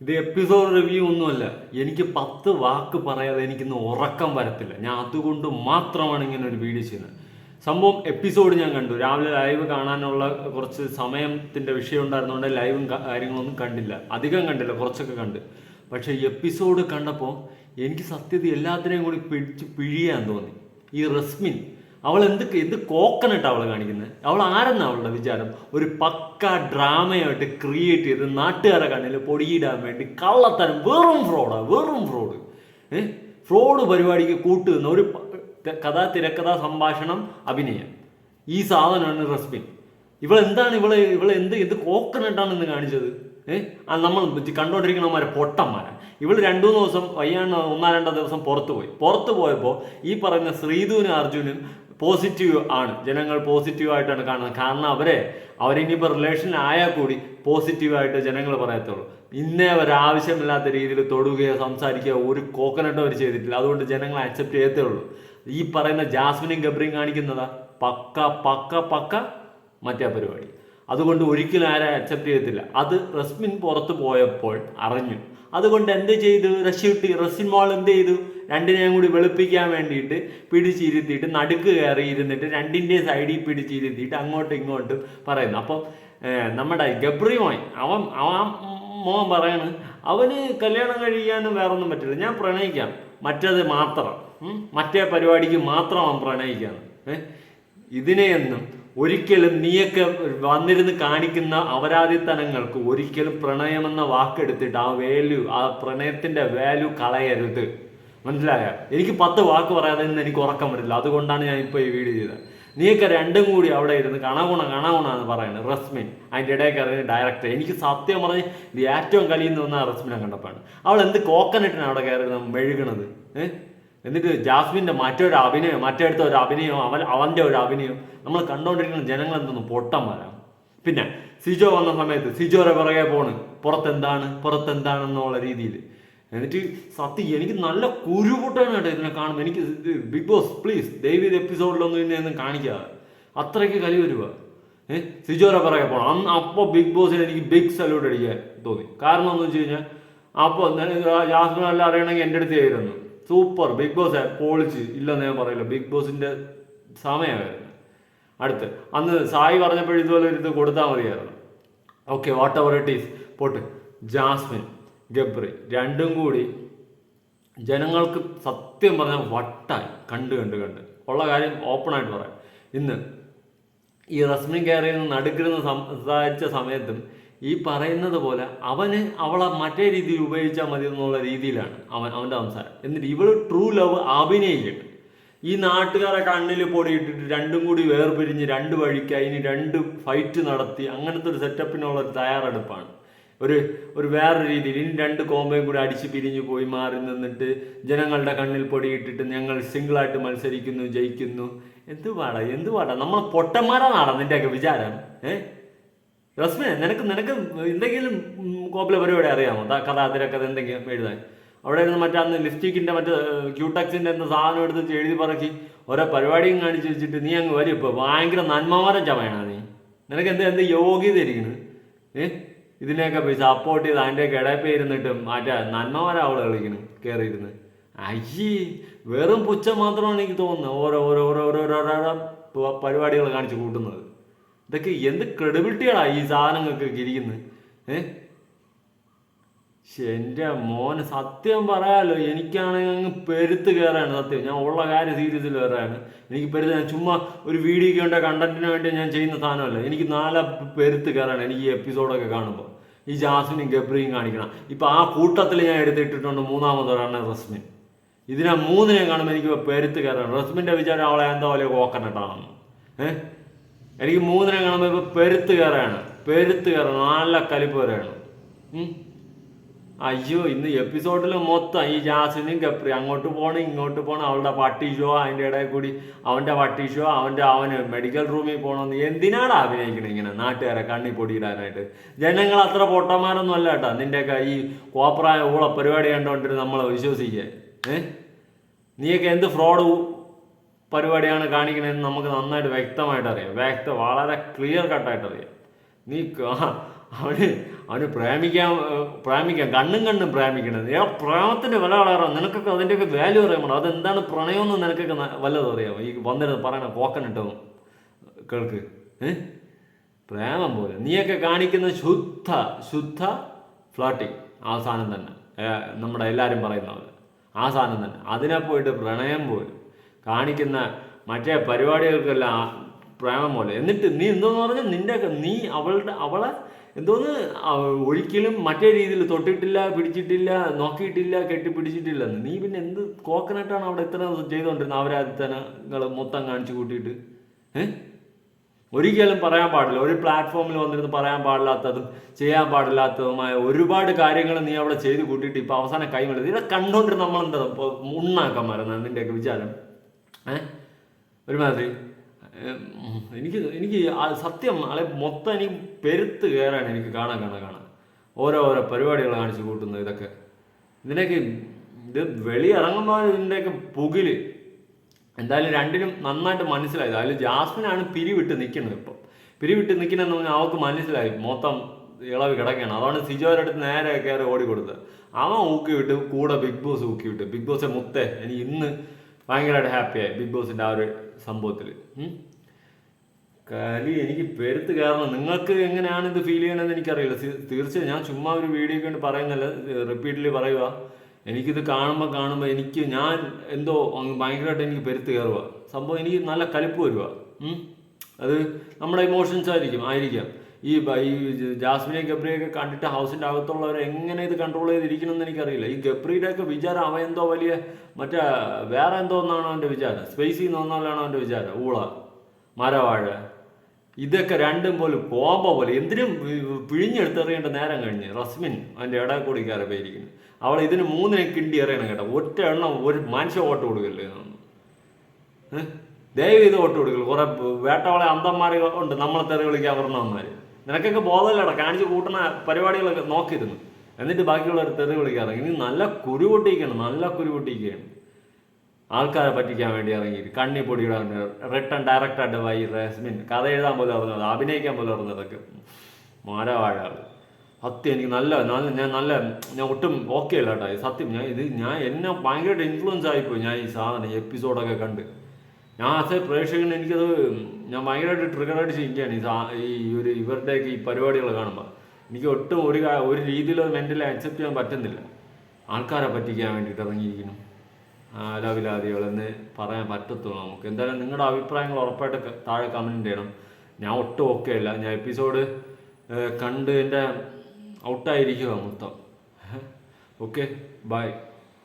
ഇത് episode review ഒന്നുമല്ല. എനിക്ക് പത്ത് വാക്ക് പറയാതെ എനിക്കിന്ന് ഉറക്കം വരത്തില്ല. ഞാൻ അതുകൊണ്ട് മാത്രമാണ് ഇങ്ങനെ ഒരു വീഡിയോ ചെയ്യുന്നത്. സംഭവം എപ്പിസോഡ് ഞാൻ കണ്ടു. രാവിലെ ലൈവ് കാണാനുള്ള കുറച്ച് സമയത്തിന്റെ വിഷയം ഉണ്ടായിരുന്നതുകൊണ്ട് ലൈവും കാര്യങ്ങളൊന്നും കണ്ടില്ല. അധികം കണ്ടില്ല കുറച്ചൊക്കെ കണ്ട്. പക്ഷേ എപ്പിസോഡ് കണ്ടപ്പോൾ എനിക്ക് സത്യത എല്ലാത്തിനെയും കൂടി പിടിച്ച് പിഴിയാൻ തോന്നി. ഈ റസ്മിൻ അവൾ എന്ത് എന്ത് കോക്കനട്ട് അവളെ കാണിക്കുന്നത് അവൾ ആരെന്ന അവളുടെ വിചാരം? ഒരു പക്ക ഡ്രാമയായിട്ട് ക്രിയേറ്റ് ചെയ്ത് നാട്ടുകാരെ കണ്ണിൽ പൊടിയിടാൻ വേണ്ടി കള്ളത്തരം വെറും ഫ്രോഡാ വെറും ഫ്രോഡ് ഏഹ് ഫ്രോഡ് പരിപാടിക്ക് കൂട്ടുന്ന ഒരു കഥ തിരക്കഥ കഥാ തിരക്കഥാ സംഭാഷണം അഭിനയം. ഈ സാധനമാണ് റസ്മിൻ. ഇവൾ എന്താണ് ഇവൾ ഇവൾ എന്ത് എന്ത് കോക്കനട്ടാണ് ഇന്ന് കാണിച്ചത് ഏഹ് നമ്മൾ കണ്ടോണ്ടിരിക്കണമാരെ പൊട്ടന്മാരെ. ഇവൾ രണ്ടു ദിവസം വയ്യാണ്ട് ഒന്നാം രണ്ടാം ദിവസം പുറത്തു പോയി പുറത്തു പോയപ്പോൾ ഈ പറയുന്ന ശ്രീധുവിനും അർജുനും പോസിറ്റീവ് ആണ്. ജനങ്ങൾ പോസിറ്റീവ് ആയിട്ടാണ് കാണുന്നത്. കാരണം അവരെ അവരിനിയിപ്പോൾ റിലേഷൻ ആയാൽ കൂടി പോസിറ്റീവായിട്ട് ജനങ്ങൾ പറയത്തുള്ളൂ. ഇന്നേ അവർ ആവശ്യമില്ലാത്ത രീതിയിൽ തൊടുകയോ സംസാരിക്കുകയോ ഒരു കോക്കനട്ടോ അവർ ചെയ്തിട്ടില്ല. അതുകൊണ്ട് ജനങ്ങൾ അക്സെപ്റ്റ് ചെയ്യത്തേ ഉള്ളൂ. ഈ പറയുന്ന ജാസ്മിനും ഗബ്രിയും കാണിക്കുന്നതാ. പക്ക പക്ക പക്ക മറ്റേ പരിപാടി. അതുകൊണ്ട് ഒരിക്കലും ആരെ അക്സെപ്റ്റ് ചെയ്തിട്ടില്ല അത് റസ്മിൻ പുറത്ത് പോയപ്പോൾ അറിഞ്ഞു. അതുകൊണ്ട് എന്ത് ചെയ്തു? റഷ്യട്ടി റസ്മിൻ മോൾ എന്ത് ചെയ്തു? രണ്ടിനെയും കൂടി വെളുപ്പിക്കാൻ വേണ്ടിയിട്ട് പിടിച്ചിരുത്തിയിട്ട് നടുക്ക് കയറി ഇരുന്നിട്ട് രണ്ടിന്റെയും സൈഡിൽ പിടിച്ചിരുത്തിയിട്ട് അങ്ങോട്ടും ഇങ്ങോട്ടും പറയുന്നു. അപ്പം നമ്മുടെ ഗബ്രി മോൻ അവൻ അവൻ മോൻ പറയാണ് അവന് കല്യാണം കഴിക്കാനും വേറെ ഒന്നും പറ്റില്ല. ഞാൻ പ്രണയിക്കാം. മറ്റത് മാത്രം. മറ്റേ പരിപാടിക്ക് മാത്രം അവൻ പ്രണയിക്കാണ് ഇതിനെയൊന്നും ഒരിക്കലും നീയൊക്കെ വന്നിരുന്ന് കാണിക്കുന്ന അപരാധിത്തനങ്ങൾക്ക് ഒരിക്കലും പ്രണയം പ്രണയമെന്ന വാക്കെടുത്തിട്ട് ആ വാല്യൂ ആ പ്രണയത്തിന്റെ വാല്യൂ കളയരുത്. മനസ്സിലായ? എനിക്ക് പത്ത് വാക്ക് പറയാതെ നിന്ന് എനിക്ക് ഉറക്കം വരില്ല. അതുകൊണ്ടാണ് ഞാൻ ഇപ്പോൾ ഈ വീഡിയോ ചെയ്തത്. നീയൊക്കെ രണ്ടും കൂടി അവിടെ ഇരുന്ന് കണകുണ കണകുണ എന്ന് പറയുന്നത് റസ്മിൻ. അതിന്റെ ഇടയിൽ കയറി ഡയറക്ടർ എനിക്ക് സത്യം പറഞ്ഞ് ഇത് ഏറ്റവും കലിയെന്ന് വന്ന റസ്മിനെ കണ്ടപ്പോഴാണ്. അവൾ എന്ത് കോക്കനട്ടിനാണ് അവിടെ കയറി മെഴുകണത്? ഏഹ് എന്നിട്ട് ജാസ്മിന്റെ മറ്റൊരു അഭിനയം മറ്റേടുത്ത ഒരു അഭിനയം അവൻ അവന്റെ ഒരു അഭിനയം. നമ്മൾ കണ്ടുകൊണ്ടിരിക്കുന്ന ജനങ്ങൾ എന്തൊന്നും പൊട്ടന്മാരാണ് പിന്നെ സിജോ വന്ന സമയത്ത് സിജോയുടെ പിറകെ പോണ്. പുറത്തെന്താണ്? പുറത്തെന്താണെന്നുള്ള രീതിയിൽ. എന്നിട്ട് സത്യം എനിക്ക് നല്ല കുരുപൊട്ടാനായിട്ട് ഇതിനെ കാണുമ്പോൾ എനിക്ക് ബിഗ് ബോസ് പ്ലീസ് ദൈവീത് എപ്പിസോഡിലൊന്നും ഇതിനെ ഒന്നും അത്രയ്ക്ക് കലി വരുക ഏഹ് സിജോയുടെ പിറകെ പോകണം അന്ന് അപ്പോൾ ബിഗ് ബോസിന് എനിക്ക് ബിഗ് സല്യൂട്ട് അടിക്കാൻ തോന്നി. കാരണം എന്ന് വെച്ച് കഴിഞ്ഞാൽ അപ്പോൾ ജാസ്മിൻ എല്ലാം അറിയണമെങ്കിൽ എന്റെ അടുത്ത് ആയിരുന്നു. സൂപ്പർ. ബിഗ് ബോസ് പോളിച്ച് ഇല്ലെന്ന് ഞാൻ പറയില്ല. ബിഗ് ബോസിന്റെ സമയമായിരുന്നു. അടുത്ത്. അന്ന് സായി പറഞ്ഞപ്പോൾ ഇതുപോലെ ഒരു ഇത് കൊടുത്താൽ മതിയായിരുന്നു. Okay what ever it is പോട്ട്. ജാസ്മിൻ ഗബ്രി രണ്ടും കൂടി ജനങ്ങൾക്ക് സത്യം പറഞ്ഞാൽ വട്ടായി. കണ്ട് കണ്ട് കണ്ട്. ഉള്ള കാര്യം ഓപ്പണായിട്ട് പറയാം. ഇന്ന് ഈ റസ്മിൻ കയറിയിൽ നിന്ന് നടുക്കിരുന്ന് സംസാരിച്ച സമയത്തും ഈ പറയുന്നത് പോലെ അവന് അവളെ മറ്റേ രീതിയിൽ ഉപയോഗിച്ചാൽ മതി എന്നുള്ള രീതിയിലാണ് അവൻ അവന്റെ സംസാരം. എന്നിട്ട് ഇവൾ ട്രൂ ലവ് അഭിനയിക്കട്ടെ ഈ നാട്ടുകാരെ കണ്ണിൽ പൊടിയിട്ടിട്ട് രണ്ടും കൂടി വേർപിരിഞ്ഞ് രണ്ട് വഴിക്കായി ഇനി രണ്ട് ഫൈറ്റ് നടത്തി അങ്ങനത്തെ ഒരു സെറ്റപ്പിനുള്ള ഒരു തയ്യാറെടുപ്പാണ്. ഒരു ഒരു വേറെ രീതിയിൽ ഇനി രണ്ട് കോമ്പയും കൂടി അടിച്ച് പിരിഞ്ഞു പോയി മാറി നിന്നിട്ട് ജനങ്ങളുടെ കണ്ണിൽ പൊടിയിട്ടിട്ട് ഞങ്ങൾ സിംഗിളായിട്ട് മത്സരിക്കുന്നു ജയിക്കുന്നു. എന്ത് പാടാ എന്ത് പാടാ നമ്മൾ പൊട്ടന്മാരാണാടാ നിന്റെയൊക്കെ വിചാരം ഏ? റസ്മിനെ നിനക്ക് നിനക്ക് എന്തെങ്കിലും കോപ്പിലെ പരിപാടി അറിയാമോ കഥ അതിരക്കഥ എന്തെങ്കിലും എഴുതാൻ അവിടെ ഇരുന്ന് മറ്റേ അന്ന് ലിപ്സ്റ്റിക്കിന്റെ മറ്റേ ക്യൂടെക്സിന്റെ എന്ന സാധനം എടുത്ത് എഴുതി പറക്കി ഓരോ പരിപാടിയും കാണിച്ച് വെച്ചിട്ട് നീ അങ്ങ് വരും ഇപ്പോൾ ഭയങ്കര നന്മമാരം ചമയണ നീ നിനക്ക് എന്ത് എന്ത് യോഗ്യത ഇരിക്കുന്നു ഏ ഇതിനെയൊക്കെ പോയി സപ്പോർട്ട് ചെയ്ത് അതിന്റെ കിടപ്പ് ഇരുന്നിട്ട് മറ്റേ നന്മമാരാ അവൾ കളിക്കുന്നു കയറിയിരുന്ന് അയ്യേ വെറും പുച്ഛം മാത്രമാണ് എനിക്ക് തോന്നുന്നത് ഓരോ ഓരോ ഓരോ ഓരോ പരിപാടികൾ കാണിച്ച് കൂട്ടുന്നത് ഇതൊക്കെ എന്ത് ക്രെഡിബിലിറ്റിയാണ് ഈ സാധനങ്ങൾക്ക് ഇരിക്കുന്നത് ഏഹ് എന്റെ മോന് സത്യം പറയാലോ എനിക്കാണെങ്കിൽ അങ്ങ് പെരുത്ത് കയറാണ് സത്യം. ഞാൻ ഉള്ള കാര്യം സീരിയസിൽ കയറാണ് എനിക്ക് പെരുത്ത് ഞാൻ ചുമ്മാ ഒരു വീഡിയോ കണ്ട കണ്ടന്റിന് വേണ്ടി ഞാൻ ചെയ്യുന്ന സാധനമല്ല. എനിക്ക് നാല പെരുത്ത് കയറാണ് എനിക്ക് ഈ എപ്പിസോഡൊക്കെ കാണുമ്പോൾ ഈ ജാസ്മിനും ഗബ്രിയും കാണിക്കണം. ഇപ്പൊ ആ കൂട്ടത്തിൽ ഞാൻ എടുത്തിട്ടിട്ടുണ്ട് മൂന്നാമതൊരാണ് റസ്മിൻ. ഇതിനെ മൂന്നിനെ കാണുമ്പോൾ എനിക്ക് പെരുത്ത് കയറാണ് റസ്മിന്റെ വിചാരം അവളെ എന്താ പോലെ ഓക്കനട്ടാണെന്ന് ഏഹ് എനിക്ക് മൂന്നിനെ കാണുമ്പോൾ ഇപ്പൊ പെരുത്ത് കയറാണ്. പെരുത്ത് കയറണം. നല്ല കലിപ്പ് വരെയാണ് അയ്യോ ഇന്ന് എപ്പിസോഡിൽ മൊത്തം ഈ ജാസിനും കപ്രി അങ്ങോട്ട് പോകണം ഇങ്ങോട്ട് പോകണം അവളുടെ പട്ടി ഷോ അതിന്റെ ഇടയിൽ കൂടി അവന്റെ പട്ടി ഷോ അവന്റെ അവന് മെഡിക്കൽ റൂമിൽ പോകണമെന്ന് എന്തിനാണ് അഭിനയിക്കണം ഇങ്ങനെ നാട്ടുകാരെ കണ്ണി പൊടിയിടാനായിട്ട്? ജനങ്ങൾ അത്ര പൊട്ടന്മാരൊന്നും അല്ല കേട്ടോ. നിന്റെയൊക്കെ ഈ കോപ്രായ ഊള പരിപാടി കണ്ടുകൊണ്ടിട്ട് നമ്മളെ വിശ്വസിക്കുക ഏഹ് നീയൊക്കെ എന്ത് ഫ്രോഡ് പരിപാടിയാണ് കാണിക്കണതെന്ന് നമുക്ക് നന്നായിട്ട് വ്യക്തമായിട്ട് അറിയാം. വ്യക്ത വളരെ ക്ലിയർ കട്ടായിട്ട് അറിയാം. നീ അവന് അവന് പ്രേമിക്കാൻ പ്രേമിക്കാൻ കണ്ണും കണ്ണും പ്രേമിക്കണത്. ഏ പ്രേമത്തിന്റെ വില വളരാം നിനക്കൊക്കെ അതിന്റെയൊക്കെ വാല്യൂ അറിയാമോ അതെന്താണ് പ്രണയം എന്ന് നിനക്കൊക്കെ വല്ലതും അറിയാമോ? ഈ വന്നിരുന്ന് പറയണ കോക്കനിട്ടോ കേൾക്ക്. പ്രേമം പോലെ. നീയൊക്കെ കാണിക്കുന്ന ശുദ്ധ ശുദ്ധ ഫ്ലോട്ടിങ് ആ സാധനം തന്നെ. നമ്മുടെ എല്ലാവരും പറയുന്ന പോലെ. ആ സാധനം തന്നെ. അതിനെ പോയിട്ട് പ്രണയം പോലും. കാണിക്കുന്ന മറ്റേ പരിപാടികൾക്കെല്ലാം പ്രേമം പോലെ. എന്നിട്ട് നീ എന്തോന്ന് പറഞ്ഞാൽ നിന്റെ നീ അവളുടെ അവളെ എന്തോന്ന് ഒരിക്കലും മറ്റേ രീതിയിൽ തൊട്ടിട്ടില്ല പിടിച്ചിട്ടില്ല നോക്കിയിട്ടില്ല കെട്ടിപ്പിടിച്ചിട്ടില്ല. നീ പിന്നെ എന്ത് കോക്കനട്ടാണ് അവിടെ ഇത്ര ചെയ്തുകൊണ്ടിരുന്നത് അവരാദിത്തനങ്ങൾ മൊത്തം കാണിച്ചു കൂട്ടിയിട്ട്? ഏഹ് ഒരിക്കലും പറയാൻ പാടില്ല. ഒരു പ്ലാറ്റ്ഫോമിൽ വന്നിരുന്ന് പറയാൻ പാടില്ലാത്തതും ചെയ്യാൻ പാടില്ലാത്തതുമായ ഒരുപാട് കാര്യങ്ങൾ നീ അവിടെ ചെയ്ത് കൂട്ടിയിട്ട് ഇപ്പൊ അവസാനം കൈമളി ഇതൊക്കെ കണ്ടുകൊണ്ട് നമ്മളെന്താ ഉണ്ണാക്കാൻ മരുന്നാണ് നിന്റെയൊക്കെ വിചാരം? ഒരുമാതിരി. എനിക്ക് എനിക്ക് സത്യം ആളെ മൊത്തം എനിക്ക് പെരുത്ത് കയറാണ് എനിക്ക് കാണാൻ കാണാൻ കാണാൻ. ഓരോ ഓരോ പരിപാടികൾ കാണിച്ചു കൂട്ടുന്നത് ഇതൊക്കെ. ഇതിനൊക്കെ ഇത് വെളിയിറങ്ങുമ്പോൾ ഇതിന്റെയൊക്കെ പുകിൽ എന്തായാലും രണ്ടിനും നന്നായിട്ട് മനസ്സിലായത് അതിൽ ജാസ്മിനാണ് പിരിവിട്ട് നിൽക്കുന്നത് ഇപ്പം. പിരിവിട്ട് നിൽക്കണമെന്ന് പറഞ്ഞാൽ അവൾക്ക് മനസ്സിലായി. മൊത്തം ഇളവ് കിടക്കുകയാണ്. അതാണ് സിജോയുടെ നേരെ കയറി ഓടിക്കൊടുത്ത് അവൻ ഊക്കി വിട്ട് കൂടെ ബിഗ് ബോസ് ഊക്കി വിട്ട് ബിഗ് ബോസ് മുത്തേ എനിക്ക് ഇന്ന് ഭയങ്കരമായിട്ട് ഹാപ്പിയായി ബിഗ് ബോസിന്റെ ആ ഒരു സംഭവത്തിൽ കലി എനിക്ക് പെരുത്ത് കയറണം നിങ്ങൾക്ക് എങ്ങനെയാണ് ഇത് ഫീൽ ചെയ്യണമെന്ന് എനിക്കറിയില്ല. തീർച്ചയായും ഞാൻ ചുമ്മാ ഒരു വീഡിയോ കൊണ്ട് പറയുന്നല്ല റിപ്പീറ്റ്ലി പറയുക എനിക്കിത് കാണുമ്പോൾ കാണുമ്പോൾ എനിക്ക് ഞാൻ എന്തോ അങ്ങ് ഭയങ്കരമായിട്ട് എനിക്ക് പെരുത്ത് കയറുക സംഭവം എനിക്ക് നല്ല കലിപ്പ് വരിക അത് നമ്മുടെ ഇമോഷൻസ് ആയിരിക്കും ആയിരിക്കാം. ഈ ഈ ജാസ്മിനെ ഗബ്രിയൊക്കെ കണ്ടിട്ട് ഹൗസിന്റെ അകത്തുള്ളവർ എങ്ങനെ ഇത് കൺട്രോൾ ചെയ്തിരിക്കണം എന്ന് എനിക്കറിയില്ല. ഈ ഗബ്രിയുടെ ഒക്കെ വിചാരം അവൻ എന്തോ വലിയ മറ്റേ വേറെ എന്തോ ഒന്നാണ് അവന്റെ വിചാരം. സ്പേസിൽ നിന്ന് ഒന്നാലാണ് അവന്റെ വിചാരം. ഊള മരവാഴ. ഇതൊക്കെ രണ്ടും പോലും കോമ്പ പോലെ. എന്തിനും പിഴിഞ്ഞെടുത്തെറിയേണ്ട നേരം കഴിഞ്ഞ് റസ്മിൻ അവന്റെ ഇടയിൽ കൂടി കയറി പോയിരിക്കുന്നു അവൾ ഇതിന് മൂന്നിനെ കിണ്ടി എറിയണം കേട്ടോ. ഒറ്റ എണ്ണം ഒരു മനുഷ്യ വോട്ട് കൊടുക്കല്ലേ? ദയവ് ചെയ്ത് വോട്ട് കൊടുക്കൽ കുറെ വേട്ടവളെ അന്തന്മാർ ഉണ്ട് നമ്മളെ തെറി വിളിക്കാൻ പറഞ്ഞവന്മാർ നിനക്കൊക്കെ ബോധമില്ലടാ. കാണിച്ച് കൂട്ടുന്ന പരിപാടികളൊക്കെ നോക്കിയിരുന്നു. എന്നിട്ട് ബാക്കിയുള്ളവർ തെറി വിളിക്കാറ് ഇനി നല്ല കുരു പൊട്ടിക്കണം നല്ല കുരു പൊട്ടിക്കുകയാണ് ആൾക്കാരെ പറ്റിക്കാൻ വേണ്ടി ഇറങ്ങി. കണ്ണി പൊടിയിടാൻ റിട്ടേൺ ഡയറക്റ്റായിട്ട് വൈ റസ്മിൻ. കഥ എഴുതാൻ പോലും അറിഞ്ഞത് അഭിനയിക്കാൻ പോലും അറിഞ്ഞതൊക്കെ. മാരവാഴ സത്യം എനിക്ക് നല്ല നല്ല ഞാൻ നല്ല ഞാൻ ഒട്ടും ഓക്കെ അല്ല കേട്ടോ സത്യം ഞാൻ ഇത് ഞാൻ എന്നെ ഭയങ്കരമായിട്ട് ഇൻഫ്ലുവൻസ് ആയിപ്പോയി. ഞാൻ ഈ സാധനം എപ്പിസോഡൊക്കെ കണ്ട്. ഞാൻ ആസ് എ പ്രേക്ഷകൻ എനിക്കത് ഞാൻ ഭയങ്കരമായിട്ട് ട്രിഗറായിട്ട് ചെയ്യിക്കുകയാണ് ഈ സാ ഈ ഒരു ഇവരുടെയൊക്കെ ഈ പരിപാടികൾ കാണുമ്പോൾ എനിക്ക് ഒട്ടും ഒരു ഒരു ഒരു അത് മെന്റലി അക്സെപ്റ്റ് ചെയ്യാൻ പറ്റുന്നില്ല. ആൾക്കാരെ പറ്റിക്കാൻ വേണ്ടിയിട്ട് ഇറങ്ങിയിരിക്കുന്നു. അലവിലാദികളെന്ന് പറയാൻ പറ്റത്തുള്ളൂ നമുക്ക്. എന്തായാലും നിങ്ങളുടെ അഭിപ്രായങ്ങൾ ഉറപ്പായിട്ട് താഴെ കമന്റ് ചെയ്യണം ഞാൻ ഒട്ടും ഓക്കെ അല്ല. ഞാൻ എപ്പിസോഡ് കണ്ട് എന്റെ ഔട്ടായിരിക്കുക മൊത്തം. Okay bye